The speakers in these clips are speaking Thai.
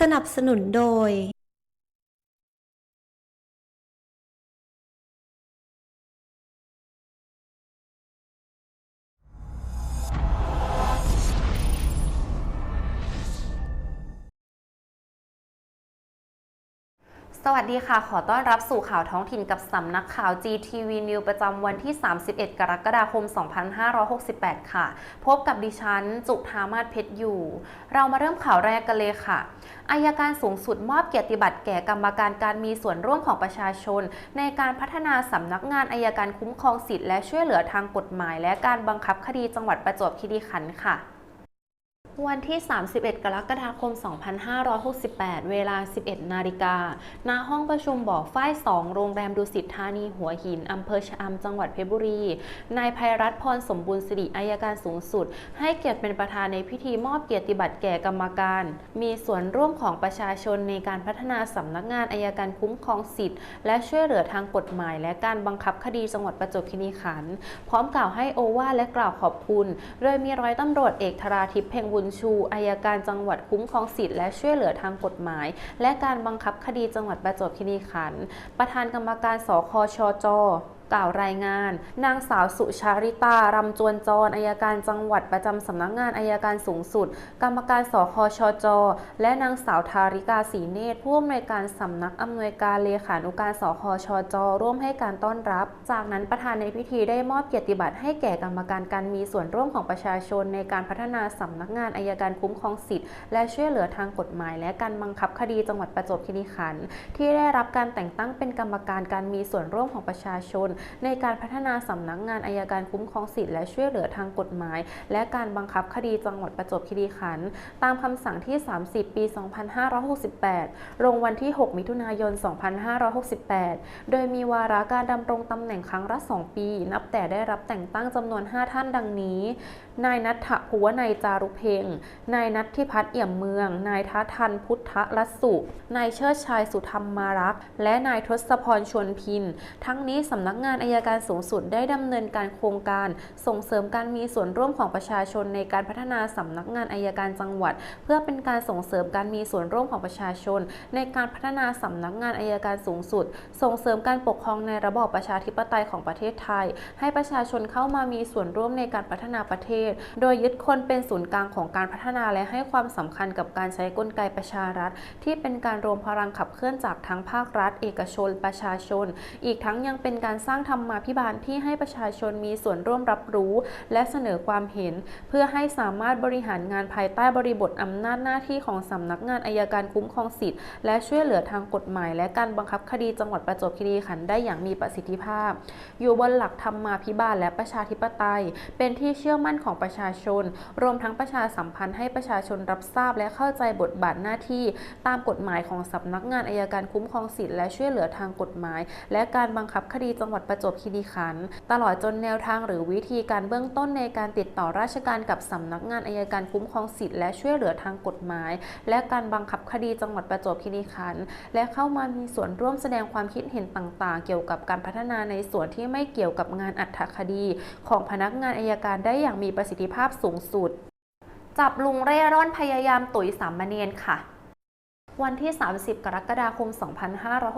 สนับสนุนโดย สวัสดีค่ะ ขอต้อนรับสู่ข่าวท้องถิ่นกับสำนักข่าว GTV News ประจำวันที่ 31 กรกฎาคม 2568 ค่ะ พบกับดิฉัน จุธามาศเพชรอยู่ เรามาเริ่มข่าวแรกกันเลยค่ะอายการสูงสุดมอบเกียรติบัตรแก่กรรมการการมีส่วนร่วมของประชาชน ในการพัฒนาสำนักงานอายการคุ้มครองสิทธิและช่วยเหลือทางกฎหมาย และการบังคับคดีจังหวัดประจวบคีรีขันธ์ค่ะ วันที่ 31 กรกฎาคม 2568 เวลา 11 นาฬิกา ณ ห้องประชุมบ่อฝ้าย 2 โรงแรมดุสิตธานี หัวหิน อำเภอชะอำ จังหวัดเพชรบุรี นายภัยรัตน์พรสมบูรณ์สิริอายการสูงสุด ให้เกียรติเป็นประธานในพิธีมอบเกียรติบัตรแก่กรรมการ มีส่วนร่วมของประชาชนในการพัฒนาสำนักงานอายการคุ้มครองสิทธิ์ และช่วยเหลือทางกฎหมาย และการบังคับคดีจังหวัดประจวบคีรีขันธ์ พร้อมกล่าวให้โอวาและกล่าวขอบคุณ โดยมีร้อยตำรวจเอกธราทิพย์เพ็งบุญชูอายการจังหวัดคุ้มครองสิทธิ์และช่วยเหลือทางกฎหมาย และการบังคับคดีจังหวัดประจวบคีรีขันธ์ประธานกรรมการสคชจ กล่าวรายงาน นางสาวสุชาริตารำจวนจรอายการจังหวัดประจำสำนักงานอายการสูงสุด กรรมการสคชจ และนางสาวทาริกาศรีเนตรผู้อำนวยการสำนักอำนวยการเลขานุการสคชจ ร่วมให้การต้อนรับ จากนั้นประธานในพิธีได้มอบเกียรติบัตรให้แก่กรรมการการมีส่วนร่วมของประชาชนในการพัฒนาสำนักงานอายการคุ้มครองสิทธิ์ และช่วยเหลือทางกฎหมาย และการบังคับคดีจังหวัดประจวบคีรีขันธ์ที่ได้รับการแต่งตั้งเป็นกรรมการการมีส่วนร่วมของประชาชนในการพัฒนาสำนักงานอายการคุ้มครองสิทธิและช่วยเหลือทางกฎหมาย และการบังคับคดีจังหวัดประจวบคีรีขันธ์ตามคำสั่งที่ 30 ปี 2568 ลงวันที่ 6 มิถุนายน 2568 โดยมีวาระการดำรงตำแหน่งครั้งละ 2 ปี นับแต่ได้รับแต่งตั้งจำนวน 5 ท่านดังนี้ นายนัทภูวนายจารุเพ็งนายนัทธิพัฒน์เอี่ยมเมือง นายทัทันพุทธรัสุ นายเชิดชายสุธรรมมารักษ์ และนายทศพรชวนพิน ทั้งนี้สำนักงานงานอายการสูงสุดได้ดำเนินการโครงการ ส่งเสริมการมีส่วนร่วมของประชาชนในการพัฒนาสำนักงานอายการจังหวัด เพื่อเป็นการส่งเสริมการมีส่วนร่วมของประชาชน ในการพัฒนาสำนักงานอายการสูงสุด ส่งเสริมการปกครองในระบอบประชาธิปไตยของประเทศไทย ให้ประชาชนเข้ามามีส่วนร่วมในการพัฒนาประเทศ โดยยึดคนเป็นศูนย์กลางของการพัฒนาและให้ความสำคัญกับการใช้กลไกประชารัฐ ที่เป็นการรวมพลังขับเคลื่อนจากทั้งภาครัฐ เอกชน ประชาชน อีกทั้งยังเป็นการสร้างางธรรมาภิบาลที่ให้ประชาชนมีส่วนร่วมรับรู้ และเสนอความเห็น เพื่อให้สามารถบริหารงานภายใต้บริบทอำนาจหน้าที่ของสำนักงานอายการคุ้มครองสิทธิ์ และช่วยเหลือทางกฎหมาย และการบังคับคดีจังหวัดประจวบคีรีขันธ์ได้อย่างมีประสิทธิภาพ อยู่บนหลักธรรมาภิบาลและประชาธิปไตย เป็นที่เชื่อมั่นของประชาชน รวมทั้งประชาสัมพันธ์ให้ประชาชนรับทราบและเข้าใจบทบาทหน้าที่ ตามกฎหมายของสำนักงานอายการคุ้มครองสิทธิและช่วยเหลือทางกฎหมาย และการบังคับคดีจังหวัดประจวบคีรีขันธ์ตลอดจนแนวทางหรือวิธีการเบื้องต้นในการติดต่อราชการกับสำนักงานอายการคุ้มครองสิทธิและช่วยเหลือทางกฎหมาย และการบังคับคดีจังหวัดประจวบคีรีขันธ์และเข้ามามีส่วนร่วมแสดงความคิดเห็นต่างๆ เกี่ยวกับการพัฒนาในส่วนที่ไม่เกี่ยวกับงานอัตถคดี ของพนักงานอายการได้อย่างมีประสิทธิภาพสูงสุด จับลุงเร่ร่อนพยายามตุ๋ยสามเณรค่ะ วันที่ 30 กรกฎาคม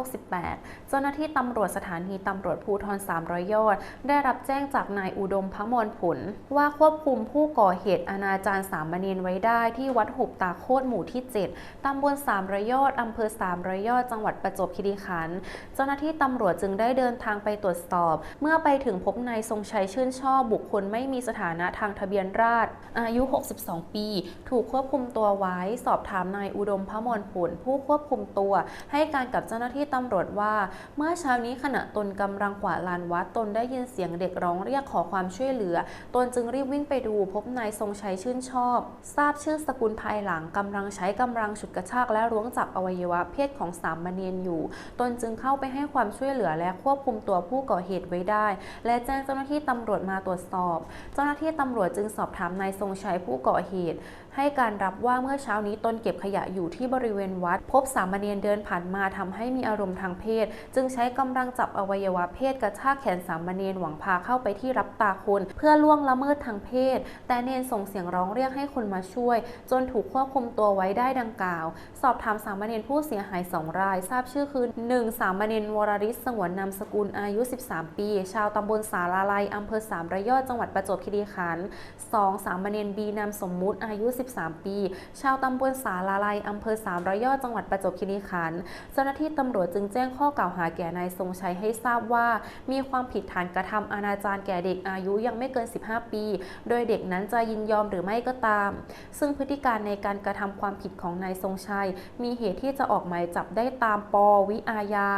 2568 เจ้าหน้าที่ตำรวจสถานีตำรวจภูธร300ยอด ได้รับแจ้งจากนายอุดมพมรผล ว่าควบคุมผู้ก่อเหตุอนาจารสามเณรไว้ได้ที่วัดหุบตาโคตหมู่ที่ 7 ตำบล300ยอดอำเภอ300ยอดจังหวัดประจวบคีรีขันธ์ เจ้าหน้าที่ตำรวจจึงได้เดินทางไปตรวจสอบ เมื่อไปถึงพบนายทรงชัยชื่นชอบบุคคลไม่มีสถานะทางทะเบียนราษฎรอายุ 62 ปี ถูกควบคุมตัวไว้สอบถามนายอุดมพมรผลผู้ควบคุมตัว ให้การกับเจ้าหน้าที่ตำรวจว่า เมื่อเช้านี้ขณะตนกำลังกวาดลานวัดตนได้ยินเสียงเด็กร้องเรียกขอความช่วยเหลือ ตนจึงรีบวิ่งไปดูพบนายทรงชัยชื่นชอบ ทราบชื่อสกุลภายหลังกำลังใช้กำลังฉุดกระชากและล้วงจับอวัยวะเพศของสามเณรอยู่ ตนจึงเข้าไปให้ความช่วยเหลือและควบคุมตัวผู้ก่อเหตุไว้ได้ และแจ้งเจ้าหน้าที่ตำรวจมาตรวจสอบ เจ้าหน้าที่ตำรวจจึงสอบถามนายทรงชัยผู้ก่อเหตุ ให้การรับว่าเมื่อเช้านี้ตนเก็บขยะอยู่ที่บริเวณวัด พบสามเณรเดินผ่านมาทำให้มีอารมณ์ทางเพศ จึงใช้กำลังจับอวัยวะเพศกระชากแขนสามเณรหวังพาเข้าไปที่รับตาคน เพื่อล่วงละเมิดทางเพศ แต่เนรส่งเสียงร้องเรียกให้คนมาช่วย จนถูกควบคุมตัวไว้ได้ดังกล่าว สอบถามสามเณรผู้เสียหาย2ราย ทราบชื่อคือ 1. สามเณรวรริศสงวนนามสกุลอายุ 13 ปี ชาวตำบลสาราลัยอำเภอสามระยอดจังหวัดประจวบคีรีขันธ์ 2. สามเณรบีนามสมมุติอายุ13ปี ชาวตำบลสาราลัยอำเภอสามระยอดจังหวัดประจวบคีรีขันธ์เจ้าหน้าที่ตำรวจจึงแจ้งข้อกล่าวหาแก่นายทรงชัยให้ทราบว่า มีความผิดฐานกระทำอนาจารแก่เด็กอายุยังไม่เกิน 15 ปี โดยเด็กนั้นจะยินยอมหรือไม่ก็ตาม ซึ่งพฤติการในการกระทำความผิดของนายทรงชัย มีเหตุที่จะออกหมายจับได้ตามปวิอาญา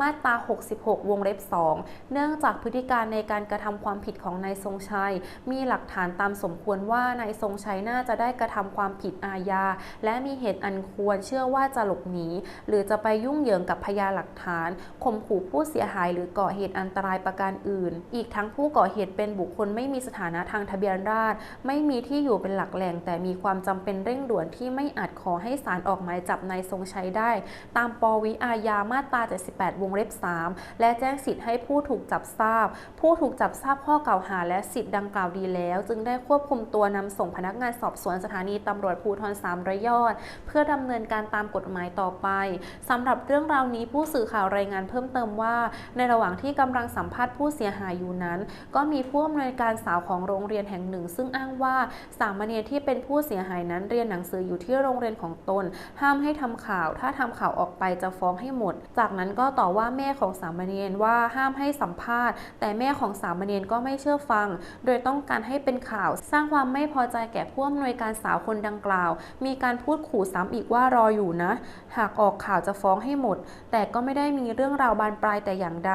มาตรา 66 วงเล็บ 2 เนื่องจากพฤติการในการกระทำความผิดของนายทรงชัย มีหลักฐานตามสมควรว่านายทรงชัยน่าจะได้กระทำความผิดอาญา และมีเหตุอันควรเชื่อว่าจะหลบหนี หรือจะไปยุ่งเหยิงกับพยานหลักฐานข่มขู่ผู้เสียหายหรือก่อเหตุอันตรายประการอื่น อีกทั้งผู้ก่อเหตุเป็นบุคคลไม่มีสถานะทางทะเบียนราษฎรไม่มีที่อยู่เป็นหลักแหล่ง แต่มีความจำเป็นเร่งด่วนที่ไม่อาจขอให้ศาลออกหมายจับนายทรงชัยได้ ตามปวิอาญามาตรา 78วงเล็บ 3 และแจ้งสิทธิ์ให้ผู้ถูกจับทราบ ผู้ถูกจับทราบข้อกล่าวหาและสิทธิ์ดังกล่าวดีแล้ว จึงได้ควบคุมตัวนำส่งพนักงานสอบสวนสถานีตำรวจภูธรสามระยอด เพื่อดำเนินการตามกฎหมายต่อไปสำหรับเรื่องราวนี้ผู้สื่อข่าวรายงานเพิ่มเติมว่า ในระหว่างที่กำลังสัมภาษณ์ผู้เสียหายอยู่นั้น ก็มีผู้อำนวยการสาวของโรงเรียนแห่งหนึ่ง ซึ่งอ้างว่าสามเณรที่เป็นผู้เสียหายนั้นเรียนหนังสืออยู่ที่โรงเรียนของตน ห้ามให้ทำข่าว ถ้าทำข่าวออกไปจะฟ้องให้หมด จากนั้นก็ต่อว่าแม่ของสามเณรว่าห้ามให้สัมภาษณ์ แต่แม่ของสามเณรก็ไม่เชื่อฟัง โดยต้องการให้เป็นข่าว สร้างความไม่พอใจแก่ผู้อำนวยการสาวคนดังกล่าว มีการพูดขู่ซ้ำอีกว่ารออยู่นะ หากออกข่าวจะฟ้องให้หมด แต่ก็ไม่ได้มีเรื่องราวบานปลายแต่อย่างใด